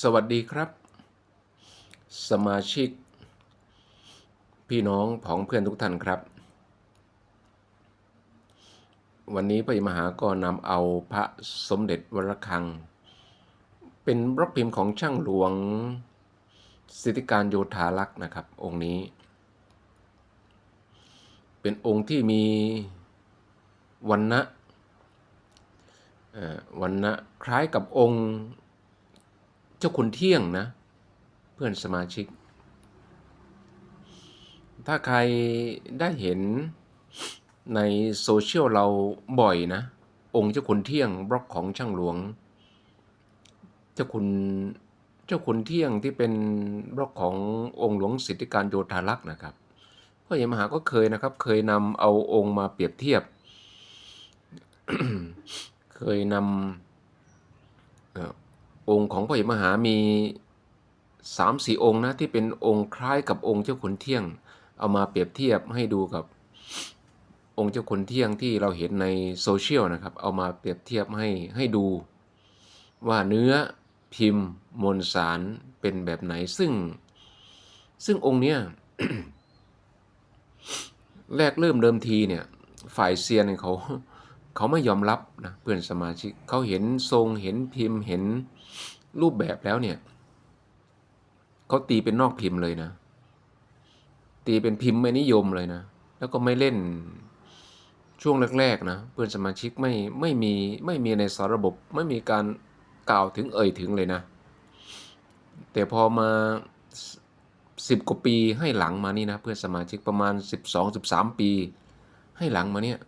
สวัสดีครับ สมาชิก พี่น้องผองเพื่อนทุกท่านครับ วันนี้พระมหาก็นำเอาพระสมเด็จวรคัง เป็นบล็อกพิมพ์ของช่างหลวงสิทธิการโยธารักษ์นะครับ องค์นี้ เป็นองค์ที่มีวันนะวันนะคล้ายกับองค์ เจ้าคุณเที่ยงนะ เพื่อนสมาชิก ถ้าใครได้เห็นในโซเชียลเราบ่อยนะ องค์เจ้าคุณเที่ยงบล็อกของช่างหลวง เจ้าคุณเจ้าคุณเที่ยงที่เป็นบล็อกขององค์หลวงสิทธิการโยธารักษ์นะครับพ่อใหญ่มหาก็เคยนะครับ เคยนำเอาองค์มาเปรียบเทียบ เคยนำ อ่อองค์ของพระมหามีสามสี่องค์นะที่เป็นองค์คล้ายกับองค์เจ้าขุนเที่ยง เอามาเปรียบเทียบให้ดูกับองค์เจ้าขุนเที่ยงที่เราเห็นในโซเชียลนะครับ เอามาเปรียบเทียบให้ให้ดู ว่าเนื้อพิมพ์มวลสารเป็นแบบไหนซึ่ง ซึ่งองค์เนี้ยแรกเริ่มเดิมทีเนี่ยฝ่ายเซียนเนี่ยเขาเขาไม่ยอมรับนะเพื่อนสมาชิกเขาเห็นทรงเห็นพิมพ์เห็น รูปแบบแล้วเนี่ยเขาตีเป็นนอกพิมพ์เลยนะ ตีเป็นพิมพ์ไม่นิยมเลยนะ แล้วก็ไม่เล่นช่วงแรก ๆ นะ เพื่อนสมาชิกไม่ไม่มีไม่มีในสารระบบไม่มีการกล่าวถึงเอ่ยถึงเลยนะ แต่พอมาสิบกว่าปีให้หลังมานี่นะ เพื่อนสมาชิกประมาณสิบสองสิบสามปี ให้หลังมาเนี่ย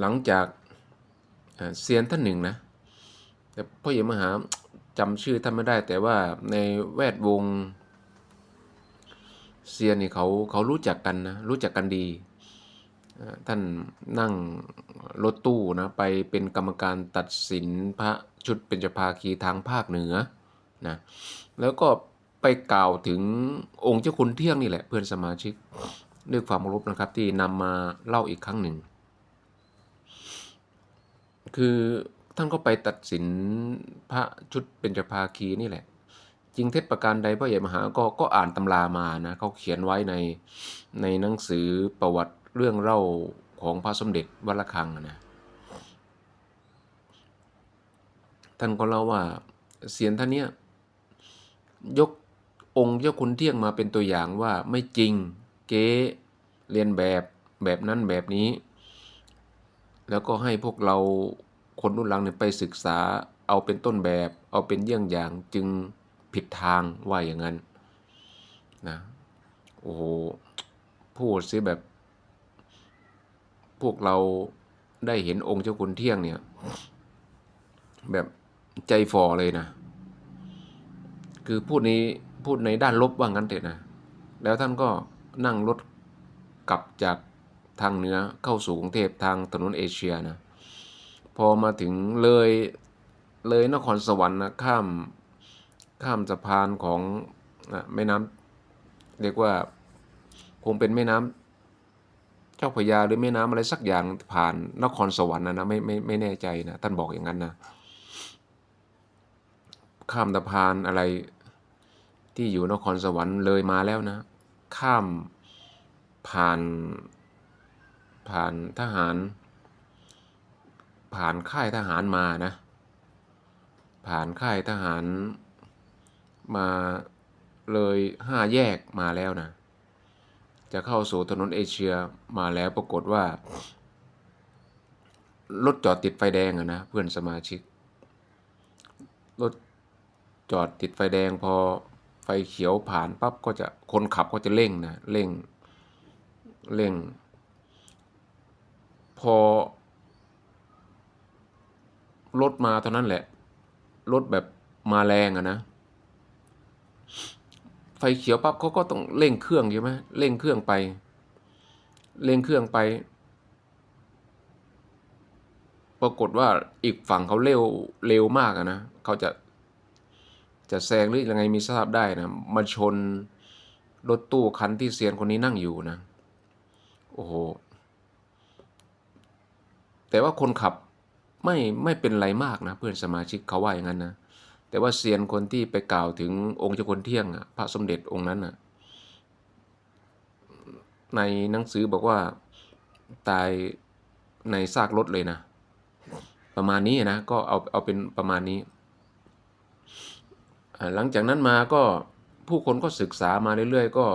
หลังจาก เซียนท่านหนึ่งนะ แต่พ่อใหญ่มหาจำชื่อท่านไม่ได้ แต่ว่าในแวดวงเซียนนี่เขาเขารู้จักกันนะรู้จักกันดี ท่านนั่งรถตู้นะไปเป็นกรรมการตัดสินพระชุดเป็นจภาคีทางภาคเหนือนะแล้วก็ไปกล่าวถึงองค์เจ้าคุณเที่ยงนี่แหละเพื่อนสมาชิกด้วยความรพนะครับที่นำมาเล่าอีกครั้งหนึ่ง คือท่านก็ไปตัดสินพระชุดเป็นจภาคีนี่แหละ จริงเท็จประการใดพ่อใหญ่มหาก็ก็อ่านตำรามานะเขาเขียนไว้ในในหนังสือประวัติเรื่องเล่าของพระสมเด็จวัดระฆังนะท่านก็เล่าว่าเสียนท่านเนี้ยยกองค์เจ้าคุณเที่ยงมาเป็นตัวอย่างว่าไม่จริงเก๊เรียนแบบแบบนั้นแบบนี้ แล้วก็ให้พวกเราคนรุ่นหลังเนี่ยไปศึกษาเอาเป็นต้นแบบ เอาเป็นเยี่ยงอย่างจึงผิดทางว่าอย่างนั้นนะโอ้โหพูดซิแบบ พวกเราได้เห็นองค์เจ้าคุณเที่ยงเนี่ย แบบใจฟอเลยนะ คือพูดนี้พูดในด้านลบว่างั้นเถอะนะ แล้วท่านก็นั่งรถกลับจาก ทางเหนือเข้าสู่กรุงเทพทางถนนเอเชียนะพอมาถึงเลยเลยนครสวรรค์นะข้ามข้ามสะพานของแม่น้ำเรียกว่าคงเป็นแม่น้ำเจ้าพยาหรือแม่น้ำอะไรสักอย่างผ่านนครสวรรค์นะนะไม่ไม่ไม่แน่ใจนะท่านบอกอย่างนั้นนะข้ามสะพานอะไรที่อยู่นครสวรรค์เลยมาแล้วนะ ข้ามผ่าน ผ่านทหาร ผ่านค่ายทหารมานะ ผ่านค่ายทหารมาเลยห้าแยกมาแล้วนะ จะเข้าสู่ถนนเอเชียมาแล้วปรากฏว่า รถจอดติดไฟแดงอะนะเพื่อนสมาชิก รถจอดติดไฟแดงพอไฟเขียวผ่านปั๊บก็จะคนขับก็จะเร่งนะเร่งเร่ง พอรถมาเท่านั้นแหละรถแบบมาแรงอะนะ ไฟเขียวปั๊บเขาก็ต้องเร่งเครื่องใช่ไหมเร่งเครื่องไป เร่งเครื่องไป ปรากฏว่าอีกฝั่งเขาเร็วเร็วมากอะนะเขาจะจะแซงหรือยังไงมีทราบได้นะมาชนรถตู้คันที่เซียนคนนี้นั่งอยู่นะ โอ้โห แต่ว่าคนขับไม่ไม่เป็นไรมากนะเพื่อนสมาชิกเขาว่าอย่างนั้นนะแต่ว่าเซียนคนที่ไปกล่าวถึงองค์เจ้าคนเที่ยงพระสมเด็จองค์นั้นอะในหนังสือบอกว่าตายในซากรถเลยนะ ประมาณนี้นะก็เอาเอาเป็นประมาณนี้ หลังจากนั้นมาก็ผู้คนก็ศึกษามาเรื่อยๆ ก็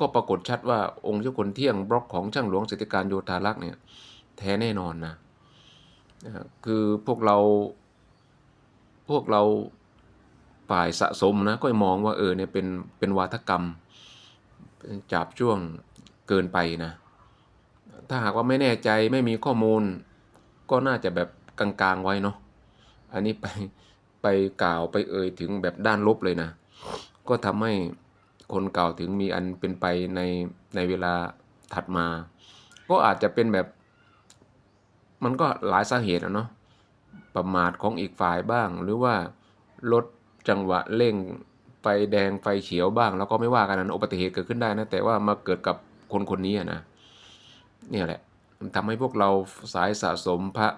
ก็ปรากฏชัดว่าองค์เจ้าคนเที่ยงบล็อกของช่างหลวงสิทธิการโยธารักษ์เนี่ยแท้แน่นอนนะ นะคือพวกเราพวกเราฝ่ายสะสมนะก็มองว่าเออเนี่ยเป็นเป็นวาทกรรมจับช่วงเกินไปนะ ถ้าหากว่าไม่แน่ใจไม่มีข้อมูล ก็น่าจะแบบกลางๆไว้เนาะอันนี้ไปไปกล่าวไปเอ่ยถึงแบบด้านลบเลยนะ ก็ทำให้คนกล่าวถึงมีอันเป็นไปในในเวลาถัดมา ก็อาจจะเป็นแบบ มันก็หลายสาเหตุอะเนาะประมาทของอีกฝ่ายบ้าง หรือว่าลดจังหวะเร่งไฟแดงไฟเขียวบ้าง แล้วก็ไม่ว่ากันนะอุบัติเหตุเกิดขึ้นได้นะแต่ว่ามาเกิดกับคนคนนี้นะเนี่ยแหละมันทำให้พวกเราสายสะสมพระ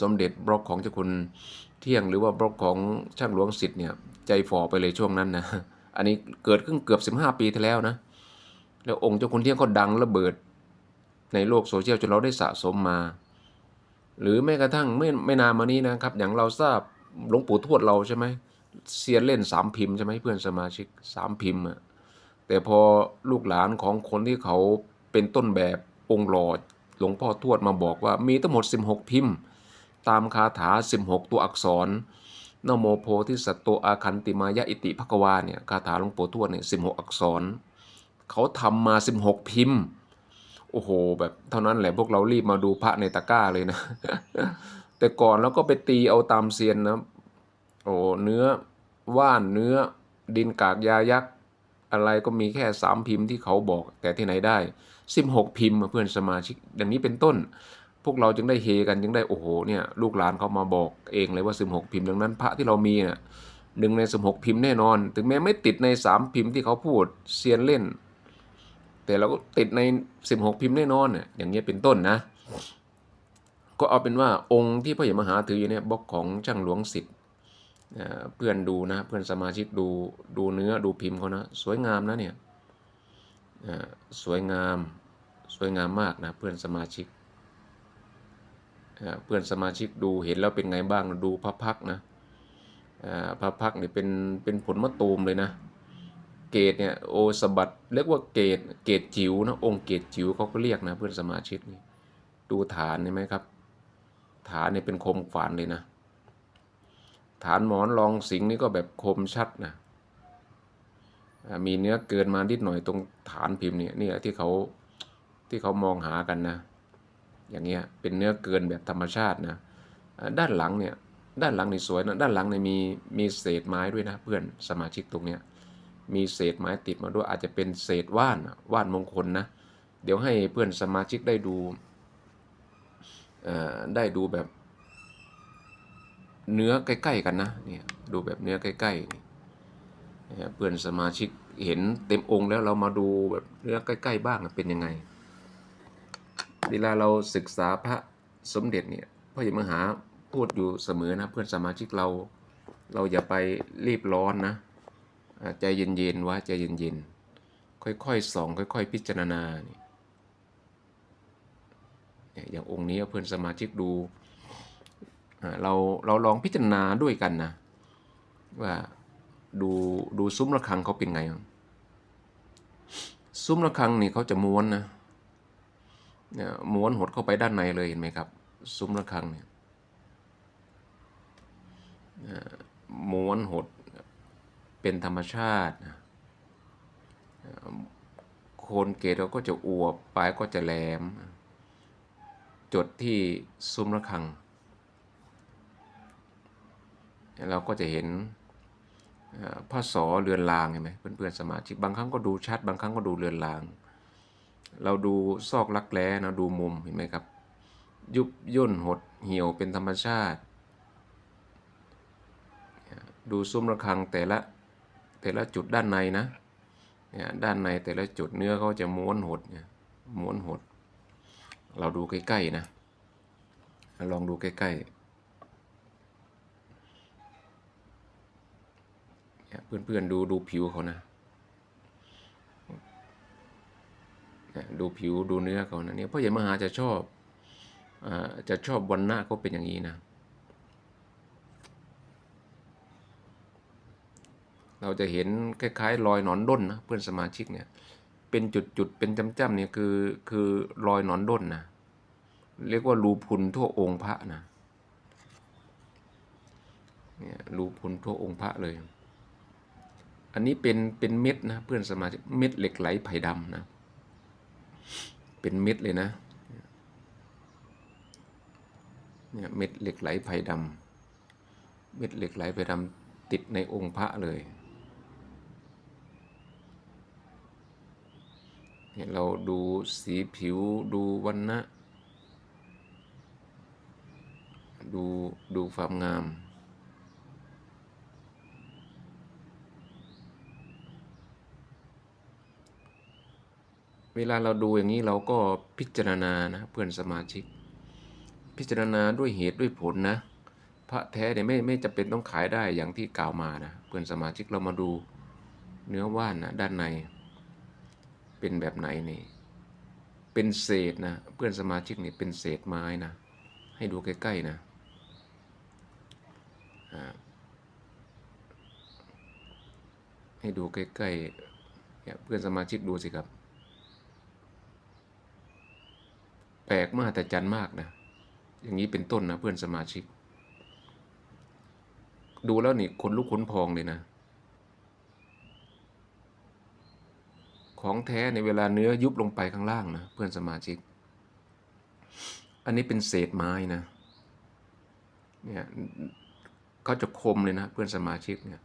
สมเด็จบล็อกของเจ้าคุณเที่ยงหรือว่าบล็อกของช่างหลวงสิทธิ์เนี่ยใจฝ่อไปเลยช่วงนั้นนะอันนี้เกิดขึ้นเกือบ 15 ปีที่แล้วนะแล้วองค์เจ้าคุณเที่ยงก็ดังระเบิด ในโลกโซเชียลจนเราได้สะสมมา หรือแม้กระทั่งไม่ไม่นานมานี้นะครับ อย่างเราทราบหลวงปู่ทวดเราใช่ไหมเซียนเล่นสามพิมพ์ใช่ไหมเพื่อนสมาชิกสามพิมพ์อะแต่พอลูกหลานของคนที่เขาเป็นต้นแบบองค์หลอดหลวงพ่อทวดมาบอกว่ามีทั้งหมด 16 พิมพ์ ตามคาถา 16 ตัวอักษรนโมโพธิสัตโตอาคันติมายะอิติภควาเนี่ยคาถาหลวงปู่ทวดเนี่ย16อักษร เขาทำมา 16 พิมพ์ โอ้โห แบบเท่านั้นแหละพวกเรารีบมาดูพระในตะกร้าเลยนะ แต่ก่อนเราก็ไปตีเอาตามเซียนนะโอ้เนื้อว่านเนื้อดินกากยายักษ์อะไรก็มีแค่สามพิมพ์ที่เขาบอก แต่ที่ไหนได้สิบหกพิมพ์เพื่อนสมาชิกอย่างนี้เป็นต้น พวกเราจึงได้เฮกันจึงได้โอ้โหเนี่ยลูกหลานเขามาบอกเองเลยว่าสิบหกพิมพ์ดังนั้นพระที่เรามีน่ะหนึ่งในสิบหกพิมพ์แน่นอน ถึงแม้ไม่ติดในสามพิมพ์ที่เขาพูดเซียนเล่น แต่เราก็ติดในสิบหกพิมพ์แน่นอนเนี่ยอย่างเงี้ยเป็นต้นนะ ก็เอาเป็นว่าองค์ที่พระยมหาถืออยู่เนี่ยบล็อกของช่างหลวงสิทธิ์เพื่อนดูนะเพื่อนสมาชิกดูดูเนื้อดูพิมพ์เขานะสวยงามนะเนี่ยสวยงามสวยงามมากนะเพื่อนสมาชิกเพื่อนสมาชิกดูเห็นแล้วเป็นไงบ้างดูพระพักนะพระพักเนี่ยเป็นเป็นผลมะตูมเลยนะ เกตเนี่ยโอสบัดเรียกว่าเกตเกตจิ๋วนะองค์เกตจิ๋วเขาก็เรียกนะเพื่อนสมาชิกนี่ดูฐานเห็นไหมครับ ฐานเนี่ยเป็นคมฝานเลยนะ ฐานหมอนรองสิงนี่ก็แบบคมชัดนะมีเนื้อเกินมานิดหน่อยตรงฐานพิมพ์เนี่ยนี่แหละที่เขาที่เขามองหากันนะ อย่างเงี้ยเป็นเนื้อเกินแบบธรรมชาตินะด้านหลังเนี่ยด้านหลังนี่สวยนะด้านหลังเนี่ยมีมีเศษไม้ด้วยนะเพื่อนสมาชิกตรงเนี้ย มีเศษไม้ติดมาด้วยอาจจะเป็นเศษว่านว่านมงคลนะ เดี๋ยวให้เพื่อนสมาชิกได้ดูเอ่อได้ดูแบบเนื้อใกล้ ๆ กันนะเนี่ยดูแบบเนื้อใกล้ๆนี่เพื่อนสมาชิกเห็นเต็มองค์แล้วเรามาดูแบบเนื้อใกล้ ๆ บ้างเป็นยังไง เวลาเราศึกษาพระสมเด็จเนี่ยพ่อใหญ่มหาพูดอยู่เสมอนะเพื่อนสมาชิกเรา เราอย่าไปรีบร้อนนะ ใจเย็นๆว่าใจเย็นๆ ค่อยๆส่องค่อย ๆ พิจารณาเนี่ยอย่างองค์นี้เพื่อนสมาชิกดูเราเราลองพิจารณาด้วยกันนะ ว่าดูดูซุ้มระฆังเขาเป็นไง ซุ้มระฆังนี่เขาจะม้วนนะเนี่ยม้วนหดเข้าไปด้านในเลยเห็นไหมครับ ซุ้มระฆังเนี่ยม้วนหด เป็นธรรมชาติ โคนเกตเราก็จะอวบปลายก็จะแหลม จดที่ซุ้มระฆัง เราก็จะเห็นเอ่อสอเรือนรางเห็นไหมเพื่อนๆสมาชิกบางครั้งก็ดูชัด บางครั้งก็ดูเรือนราง เราดูซอกลักแร้นะดูมุมเห็นไหมครับ ยุบย่นหดเหี่ยวเป็นธรรมชาติ ดูซุ้มระฆังแต่ละ แต่ละจุดด้านในนะเนี่ยด้านในแต่ละจุดเนื้อเขาจะม้วนหดเนี่ยม้วนหด เราดูใกล้ๆนะ ลองดูใกล้ๆเพื่อนๆดูดูผิวเขานะเนี่ยดูผิวดูเนื้อเขานะเนี่ยพ่อใหญ่มหาจะชอบอาจะชอบวันหน้าเขาเป็นอย่างนี้นะ เราจะเห็นคล้ายๆ รอยหนอนด้นนะเพื่อนสมาชิกเนี่ยเป็นจุดๆเป็นจ้ำๆเนี่ยคือคือรอยหนอนด้นนะเรียกว่ารูพุนทั่วองค์พระนะเนี่ยรูพุนทั่วองค์พระเลย อันนี้เป็นเป็นเม็ดนะเพื่อนสมาชิกเม็ดเหล็กไหลไผ่ดำนะเป็นเม็ดเลยนะเนี่ยเม็ดเหล็กไหลไผ่ดำเม็ดเหล็กไหลไผ่ดำติดในองค์พระเลย เราดูสีผิวดูวันนะดูดูความงาม เวลาเราดูอย่างนี้เราก็พิจารณานะเพื่อนสมาชิก พิจารณาด้วยเหตุด้วยผลนะ พระแท้เนี่ยไม่ไม่จำเป็นต้องขายได้อย่างที่กล่าวมานะเพื่อนสมาชิกเรามาดูเนื้อว่านนะด้านใน เป็นแบบไหนนี่ เป็นเศษนะ เพื่อนสมาชิกนี่เป็นเศษไม้นะ ให้ดูใกล้ๆนะให้ดูใกล้ๆเนี่ยเพื่อนสมาชิกดูสิครับ แปลกมากแต่จันมากนะ อย่างนี้เป็นต้นนะเพื่อนสมาชิก ดูแล้วนี่ขนลุกขนพองเลยนะ ของแท้ในเวลาเนื้อยุบลงไปข้างล่างนะเพื่อนสมาชิก อันนี้เป็นเศษไม้นะเนี่ยเขาจะคมเลยนะเพื่อนสมาชิกเนี่ย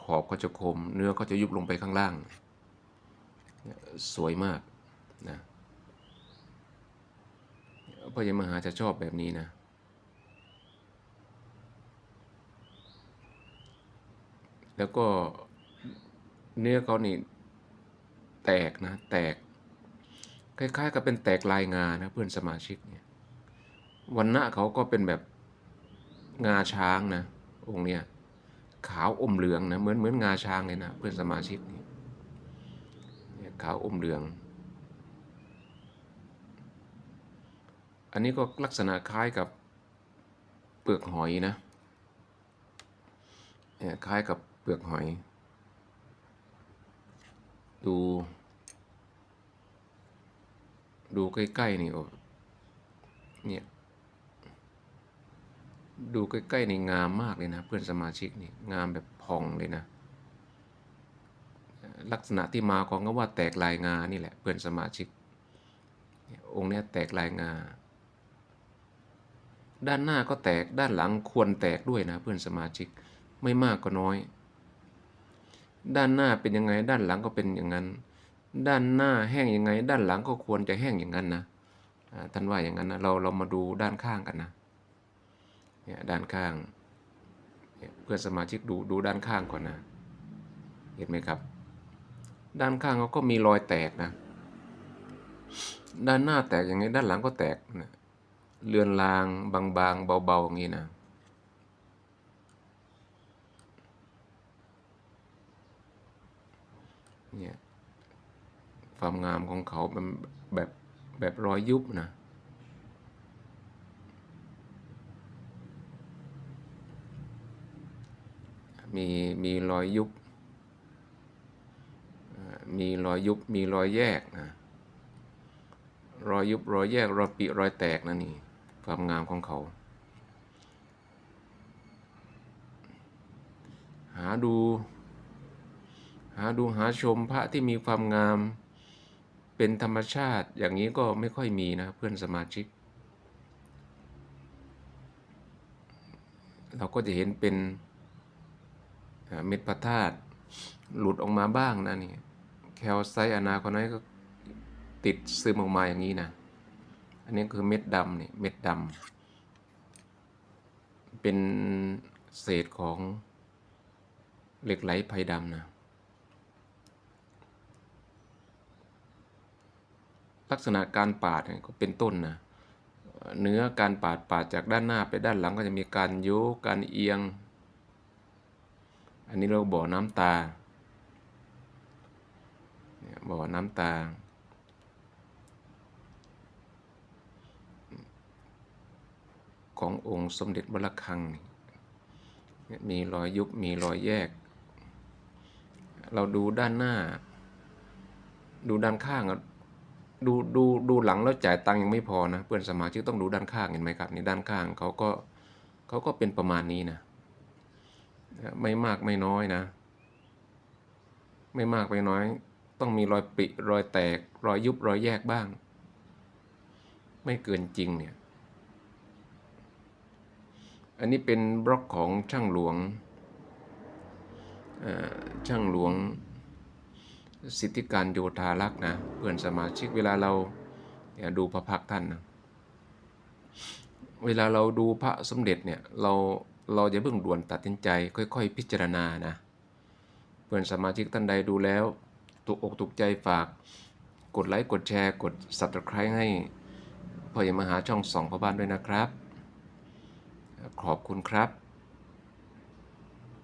ขอบเขาจะคม เนื้อเขาจะยุบลงไปข้างล่าง สวยมากนะพ่อใหญ่มหาจะชอบแบบนี้นะแล้วก็เนื้อเขานี่ แตกนะ แตก คล้ายๆ กับเป็นแตกลายงานะเพื่อนสมาชิกเนี่ยวันหน้าเขาก็เป็นแบบงาช้างนะองค์เนี้ยขาวอมเหลืองนะเหมือนเหมือนงาช้างเลยนะเพื่อนสมาชิกนี่เนี่ยขาวอมเหลือง อันนี้ก็ลักษณะคล้ายกับเปลือกหอยนะเนี่ยคล้ายกับเปลือกหอย ดู ดูใกล้ๆนี่เนี่ยดูใกล้ๆนี่งามมากเลยนะ เพื่อนสมาชิกนี่งามแบบพองเลยนะ ลักษณะที่มาของก็ว่าแตกลายงานี่แหละเพื่อนสมาชิก องค์นี้แตกลายงา ด้านหน้าก็แตกด้านหลังควรแตกด้วยนะเพื่อนสมาชิกไม่มากก็น้อย ด้านหน้าเป็นยังไง ด้านหลังก็เป็นอย่างนั้น ด้านหน้าแห้งยังไง ด้านหลังก็ควรจะแห้งอย่างนั้นนะท่านว่าอย่างนั้นนะเราเรามาดูด้านข้างกันนะเนี่ยด้านข้างเนี่ยเพื่อนสมาชิกดูดูด้านข้างก่อนนะ เห็นไหมครับ ด้านข้างเขาก็มีรอยแตกนะ ด้านหน้าแตกอย่างไงด้านหลังก็แตกนะเลือนลางบางๆเบาๆอย่างนี้นะ เนี่ยความงามของเขามันแบบแบบรอยยุบนะมีมีรอยยุบ มีรอยยุบ มีรอยแยกนะ รอยยุบ รอยแยก รอยปิรอยแตกนะนี่ ความงามของเขา หาดู หาดูหาชมพระที่มีความงามเป็นธรรมชาติอย่างนี้ก็ไม่ค่อยมีนะเพื่อนสมาชิก เราก็จะเห็นเป็นเม็ดพระธาตุหลุดออกมาบ้างนะนี่แคลไซอนาคอนไนก็ติดซึมออกมาอย่างนี้นะ อันนี้คือเม็ดดำนี่เม็ดดำเป็นเศษของเหล็กไหลไผ่ดำนะ ลักษณะการปาดก็เป็นต้นนะเนื้อการปาดปาดจากด้านหน้าไปด้านหลังก็จะมีการโยกการเอียง อันนี้เราบ่อน้ำตาบ่อน้ำตา ขององค์สมเด็จวัดระฆัง มีรอยยุบมีรอยแยก เราดูด้านหน้า ดูด้านข้าง ดูดูดูหลังแล้วจ่ายตังค์ยังไม่พอนะเพื่อนสมาชิกต้องดูด้านข้างเห็นไหมครับในด้านข้างเขาก็เขาก็เป็นประมาณนี้นะไม่มากไม่น้อยนะ ไม่มากไม่น้อย ต้องมีรอยปริรอยแตก รอยยุบรอยแยกบ้าง ไม่เกินจริงเนี่ย อันนี้เป็นบล็อกของช่างหลวงช่างหลวง สิทธิการโยธารักษ์นะเพื่อนสมาชิกเวลาเราเนี่ยดูพระพักท่านนะเวลาเราดูพระสมเด็จเนี่ยเราเราจะเพิ่งด่วนตัดสินใจ ค่อย ๆ พิจารณานะเพื่อนสมาชิกท่านใดดูแล้วถูกอกถูกใจฝาก กดไลค์กดแชร์ กด subscribe ให้พ่อใหญ่มหาช่องสองพ่อบ้านด้วยนะครับ ขอบคุณครับ